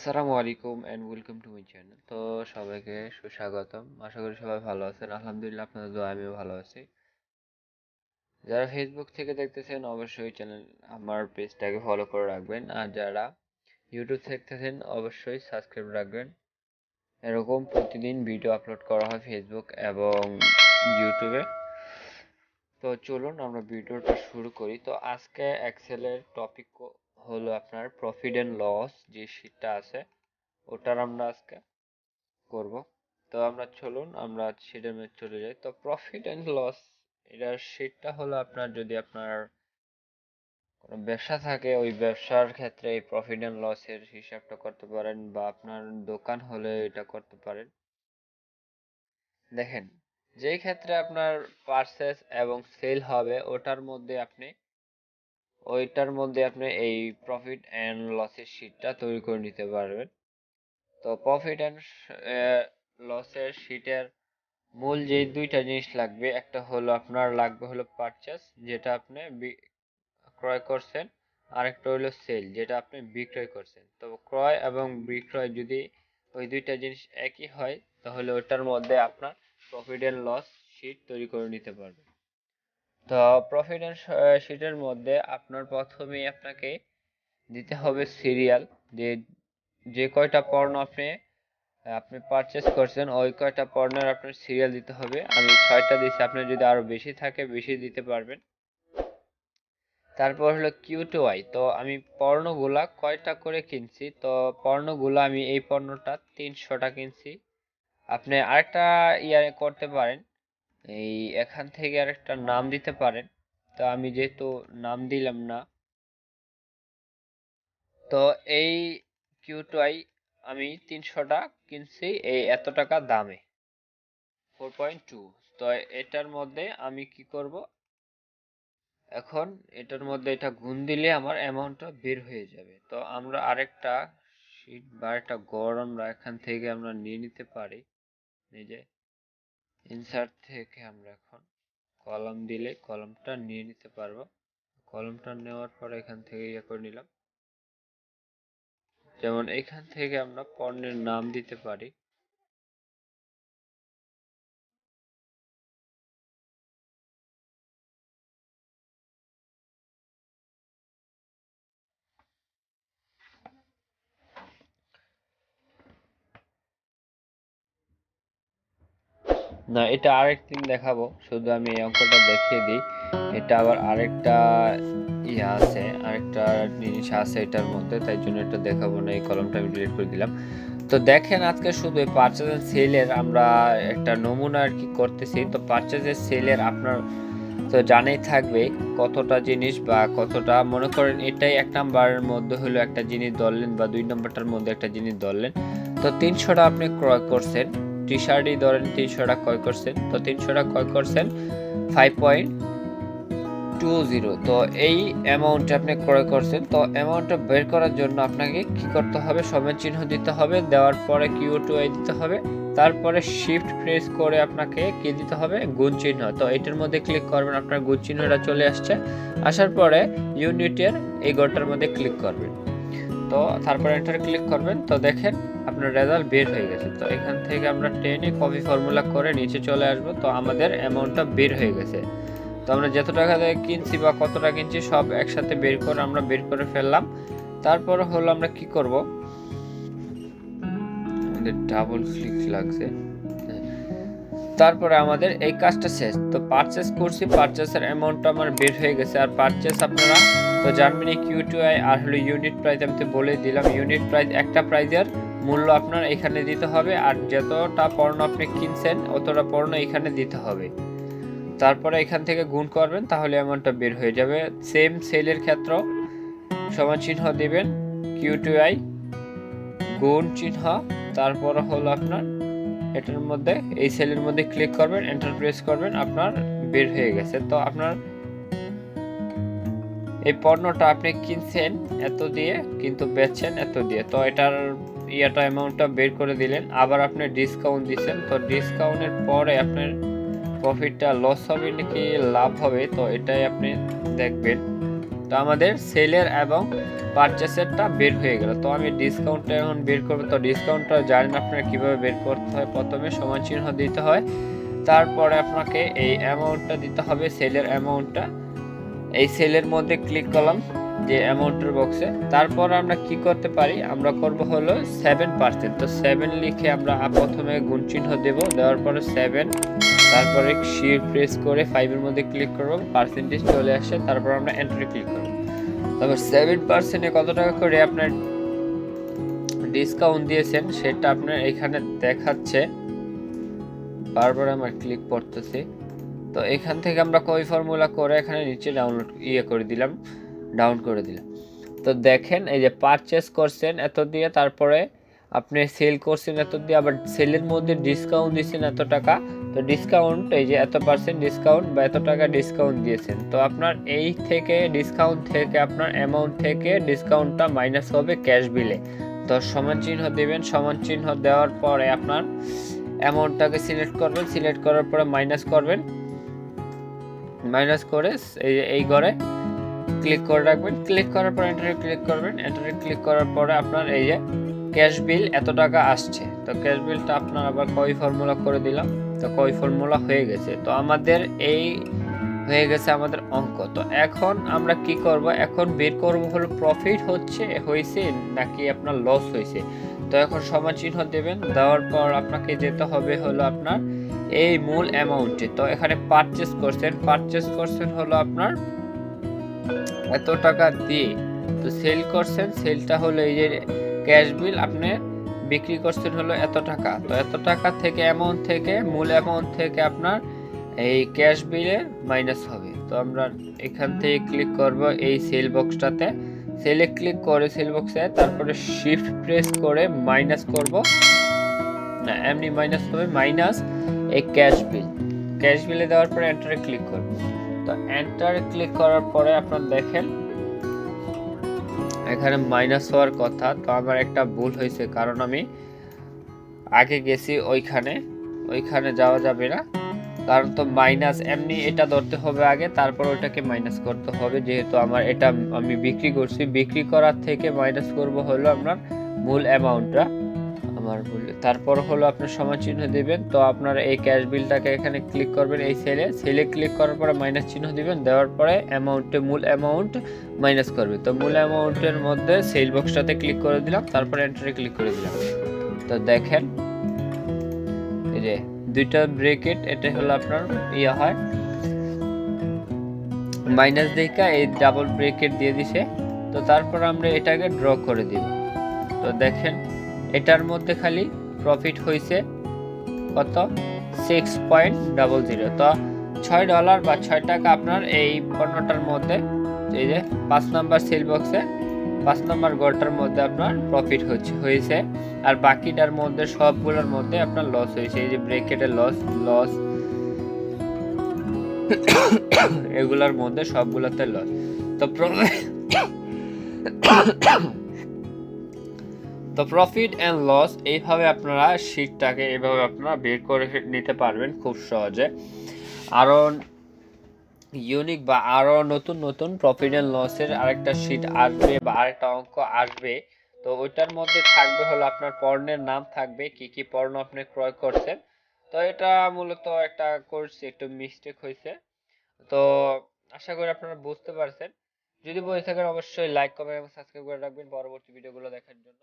আসসালামু আলাইকুম and welcome to my channel তো সবাইকে সুস্বাগতম। আশা করি সবাই ভালো আছেন। আলহামদুলিল্লাহ আপনাদের দোয়া আমিও ভালো আছি। যারা ফেসবুক থেকে দেখতেছেন, অবশ্যই চ্যানেল আমার পেজটাকে ফলো করে রাখবেন। আর যারা ইউটিউব দেখতেছেন, অবশ্যই সাবস্ক্রাইব রাখবেন। এরকম প্রতিদিন ভিডিও আপলোড করা হয় ফেসবুক এবং ইউটিউবে তো চলুন আমরা ভিডিওটা শুরু করি। তো আজকে এক্সেলের টপিক হলো আপনার প্রফিট অ্যান্ড লস যে শীটটা আছে, ওটার আমরা আজকে করব। তো আমরা চলুন, আমরা শীটের মধ্যে চলে যাই। তো প্রফিট অ্যান্ড লস এটার শীটটা হলো আপনার যদি আপনার কোনো ব্যবসা থাকে, ওই ব্যবসার ক্ষেত্রে এই প্রফিট অ্যান্ড লসের হিসাবটা করতে পারেন বা আপনার দোকান হলে এটা করতে পারেন। দেখেন, যেই ক্ষেত্রে আপনার পারচেস এবং সেল হবে, ওটার মধ্যে আপনি ওইটার মধ্যে আপনি এই প্রফিট অ্যান্ড লসের শিটটা তৈরি করে নিতে পারবেন। তো প্রফিট অ্যান্ড লসের শিটের মূল যে দুইটা জিনিস লাগবে, একটা হলো আপনার লাগবে হলো পারচেস যেটা আপনি ক্রয় করছেন আর একটা হলো সেল যেটা আপনি বিক্রয় করছেন। তো ক্রয় এবং বিক্রয় যদি ওই দুইটা জিনিস একই হয়, তাহলে ওটার মধ্যে আপনার প্রফিট অ্যান্ড লস শিট তৈরি করে নিতে পারবেন। তো প্রফিট অ্যান্ড শিটের মধ্যে আপনার প্রথমেই আপনাকে দিতে হবে সিরিয়াল যে যে কয়টা পণ্য আপনি আপনি পারচেস করছেন, ওই কয়টা পণ্যের আপনার সিরিয়াল দিতে হবে। আমি ছয়টা দিচ্ছি আপনি যদি আরও বেশি থাকে, বেশি দিতে পারবেন। তারপর হলো কিউ টু আই তো আমি পণ্যগুলা কয়টা করে কিনছি, তো পণ্যগুলা আমি এই পণ্যটা তিনশোটা কিনছি। আপনি আরেকটা ইয়ারে করতে পারেন এই এখান থেকে আরেকটা নাম দিতে পারেন। তো আমি যেহেতু নাম দিলাম না, তো এই কিউটাই আমি তিনশোটা কিনছি, এই এত টাকা দামে। Four point two. তো এটার মধ্যে আমি কি করব? এখন এটার মধ্যে এটা গুণ দিলে আমার অ্যামাউন্টটা বের হয়ে যাবে। তো আমরা আরেকটা শীট বা একটা গড় আমরা এখান থেকে আমরা নিয়ে নিতে পারি। নিজে ইনসার্ট থেকে আমরা এখন কলম দিলে কলমটা নিয়ে নিতে পারব। কলমটা নেওয়ার পর এখান থেকে ইয়ে করে নিলাম। যেমন এখান থেকে আমরা পণ্যের নাম দিতে পারি। না, এটা আরেকদিন দেখাবো। শুধু আমি এই অঙ্কটা দেখিয়ে দিই। এটা আবার আরেকটা ইয়ে আছে, আরেকটা জিনিস আছে এটার মধ্যে, তাই জন্য এটা দেখাবো না, এই কলমটা আমি ডিলিট করে দিলাম। তো দেখেন আজকে শুধু এন্ড সেলের আমরা একটা নমুনা আর কি করতেছি। তো পারচেজ এন্ড সেলের আপনার তো জানেই থাকবে কতটা জিনিস বা কতটা, মনে করেন এটাই এক নাম্বারের মধ্যে হলো একটা জিনিস ধরলেন বা দুই নাম্বারটার মধ্যে একটা জিনিস ধরলেন। তো তিনশোটা আপনি ক্রয় করছেন। টি শার্টই ধরেন তিনশোটা ক্রয় করছেন। তো তিনশোটা ক্রয় করছেন ফাইভ পয়েন্ট টু জিরো তো এই অ্যামাউন্টটা আপনি ক্রয় করছেন, তো অ্যামাউন্টটা বের করার জন্য আপনাকে কি করতে হবে? সমেত চিহ্ন দিতে হবে, দেওয়ার পরে কিউ টু আই দিতে হবে, তারপরে শিফট প্রেস করে আপনাকে কি দিতে হবে? গুণ চিহ্ন। তো এটার মধ্যে ক্লিক করবেন, আপনার গুণ চিহ্নটা চলে আসছে, আসার পরে ইউনিটের এই গোটার মধ্যে ক্লিক করবেন। তো তারপরে এন্টার ক্লিক করবেন, তো দেখেন আপনার রেজাল্ট বের হয়ে গেছে। তো এখান থেকে আমরা টেনে কপি ফর্মুলা করে নিচে চলে আসব, তো আমাদের অ্যামাউন্টটা বের হয়ে গেছে। তো আমরা যত টাকা দিয়ে কিনছি বা কত টাকা কিনছি সব একসাথে বের করে আমরা বের করে ফেললাম। তারপর হলো আমরা কি করব? আমাদের ডাবল ক্লিক লাগছে। তারপরে আমাদের এই কাজটা শেষ। তো পারচেস করছি পারচেসের অ্যামাউন্টটা আমার বের হয়ে গেছে। আর পারচেস আপনারা তো Germany Q two I R হলো ইউনিট প্রাইস আমি তো বলে দিলাম ইউনিট প্রাইস একটা প্রাইজের মূল্য আপনার এখানে দিতে হবে আর যতটা পণ্য আপনি কিনছেন অতটা পণ্য এখানে দিতে হবে। তারপরে এখান থেকে গুণ করবেন, তাহলে অ্যামাউন্টটা বের হয়ে যাবে। সেম সেলের ক্ষেত্র সমান চিহ্ন দেবেন কিউ টু আই গুণ চিহ্ন, তারপর হলো আপনার এটার মধ্যে, এই সেলের মধ্যে ক্লিক করবেন এন্টার প্রেস করবেন, আপনার বের হয়ে গেছে। তো আপনার এই পণ্যটা আপনি কিনছেন এত দিয়ে, কিন্তু বেচছেন এত দিয়ে। তো এটার ইয়াটা অ্যামাউন্টটা বের করে দিলেন। আবার আপনি ডিসকাউন্ট দিচ্ছেন। তো ডিসকাউন্টের পরে আপনার প্রফিটটা লস হবে নাকি লাভ হবে, তো এটাই আপনি দেখবেন। তো আমাদের সেলের এবং পারচেসেরটা বের হয়ে গেল। তো আমি ডিসকাউন্টটা এখন বের করব। তো ডিসকাউন্টটা জানেন আপনার কীভাবে বের করতে হয়? প্রথমে সমান চিহ্ন দিতে হয়। তারপরে আপনাকে এই অ্যামাউন্টটা দিতে হবে সেলের অ্যামাউন্টটা এই সেলের মধ্যে ক্লিক করলাম যে অ্যামাউন্টের বক্সে তারপর আমরা কি করতে পারি? আমরা করব হলো সেভেন পার্সেন্ট তো সেভেন লিখে আমরা প্রথমে গুণ চিহ্ন দেব। দেওয়ার পরে সেভেন তারপরে শিফট প্রেস করে ফাইভের মধ্যে ক্লিক করব। পার্সেন্টেজ চলে আসে, তারপর আমরা এন্টারে ক্লিক করব। তারপর সেভেন পার্সেন্টে কত টাকা করে আপনার ডিসকাউন্ট দিয়েছেন, সেটা আপনার এখানে দেখাচ্ছে। বারবার আমার ক্লিক করতেছি তো এখান থেকে আমরা কই ফর্মুলা করে এখানে নিচে ডাউনলোড ইয়ে করে দিলাম ডাউন করে দিলাম। তো দেখেন, এই যে পারচেস করছেন এত দিয়ে, তারপরে আপনি সেল করছেন এত দিয়ে, আবার সেলের মধ্যে ডিসকাউন্ট দিয়েছেন এত টাকা, তো ডিসকাউন্ট এই যে এত পার্সেন্ট ডিসকাউন্ট বা এত টাকা ডিসকাউন্ট দিয়েছেন। তো আপনার এই থেকে ডিসকাউন্ট থেকে, আপনার অ্যামাউন্ট থেকে ডিসকাউন্টটা মাইনাস হবে ক্যাশ বিলে তো সমান চিহ্ন দেবেন, সমান চিহ্ন দেওয়ার পরে আপনার অ্যামাউন্টটাকে সিলেক্ট করবেন সিলেক্ট করার পরে মাইনাস করবেন। মাইনাস করে এই এই ঘরে ক্লিক করে রাখবেন। ক্লিক করার পর এন্টারে ক্লিক করবেন। এন্টারে ক্লিক করার পরে আপনার এই যে ক্যাশ বিল এত টাকা আসছে। তো ক্যাশ বিলটা আপনার আবার কই ফর্মুলা করে দিলাম। তো কই ফর্মুলা হয়ে গেছে। তো আমাদের এই হয়ে গেছে আমাদের অঙ্ক। তো এখন আমরা কি করব? এখন বের করব হলো প্রফিট হচ্ছে, হয়েছে নাকি আপনার লস হয়েছে? তো এখন সমান চিহ্ন দেবেন। দেওয়ার পর আপনাকে যেতে হবে হলো আপনার এই মূল অ্যামাউন্টে তো এখানে পারচেস করছেন। পারচেস করছেন হলো আপনার এত টাকা দিয়ে। তো সেল করছেন সেলটা হলো এই যে ক্যাশ বিল আপনি বিক্রি করছেন হলো এত টাকা। তো এত টাকা থেকে অ্যামাউন্ট থেকে, মূল অ্যামাউন্ট থেকে আপনার এই ক্যাশ বিলে মাইনাস হবে। তো আমরা এখান থেকে ক্লিক করব এই সেল বক্সটাতে সেলে ক্লিক করে সেল বক্সে তারপরে শিফট প্রেস করে মাইনাস করব। না এমনি মাইনাস হবে মাইনাস এই ক্যাশ বিল ক্যাশ বিলে দেওয়ার পরে এন্টারে ক্লিক করব তো এন্টারে ক্লিক করার পরে আপনার দেখেন, এখানে মাইনাস হওয়ার কথা। তো আমার একটা ভুল হয়েছে, কারণ আমি আগে গেছি ওইখানে। ওইখানে যাওয়া যাবে না। কারণ তো মাইনাস এমনি এটা ধরতে হবে আগে, তারপর ওটাকে মাইনাস করতে হবে। যেহেতু আমার এটা আমি বিক্রি করছি। বিক্রি করার থেকে মাইনাস করব হলো আপনার মূল অ্যামাউন্টটা আমার ভুল। তারপর হলো আপনার সমান চিহ্ন দিবেন, তো আপনার এই ক্যাশ বিলটাকে এখানে ক্লিক করবেন এই সেলে সেলে ক্লিক করার পরে মাইনাস চিহ্ন দিবেন, দেওয়ার পরে অ্যামাউন্টে মূল অ্যামাউন্ট মাইনাস করবে। তো মূল অ্যামাউন্টের মধ্যে সেল বক্সটাতে ক্লিক করে দিলাম, তারপরে এন্টারে ক্লিক করে দিলাম। তো দেখেন, এই যে দুইটা ব্রেকেট এটা হলো আপনার ইয়ে হয়। মাইনাস দেখা, এই ডাবল ব্রেকেট দিয়ে দিছে। তো তারপর আমরা এটাকে ড্র করে দিব। তো দেখেন এটার মধ্যে খালি প্রফিট হয়েছে কত? সিক্স পয়েন্ট ডাবল জিরো তো ছয় ডলার বা ছয় টাকা আপনার এই পণ্যটার মধ্যে, এই যে পাঁচ নাম্বার সেল বক্সে পাঁচ নাম্বার গড়টার মধ্যে আপনার প্রফিট হচ্ছে হয়েছে আর বাকিটার মধ্যে সবগুলোর মধ্যে আপনার লস হয়েছে এই যে ব্রেকেটের লস লস এগুলোর মধ্যে সবগুলোতে লস তো তো প্রফিট অ্যান্ড লস এইভাবে আপনারা শিটটাকে এইভাবে আপনারা বের করে নিতে পারবেন খুব সহজে। আরও ইউনিক বা আরও নতুন নতুন প্রফিট অ্যান্ড লসের আরেকটা শিট আসবে বা আরেকটা অঙ্ক আসবে। তো ওইটার মধ্যে থাকবে হলো আপনার পণ্যের নাম থাকবে, কি কি পণ্য আপনি ক্রয় করছেন। তো এটা মূলত একটা করছি, একটু মিস্টেক হয়েছে তো আশা করি আপনারা বুঝতে পারছেন। যদি বুঝে থাকেন অবশ্যই লাইক কমেন্ট এবং সাবস্ক্রাইব করে রাখবেন। পরবর্তী ভিডিওগুলো দেখার জন্য।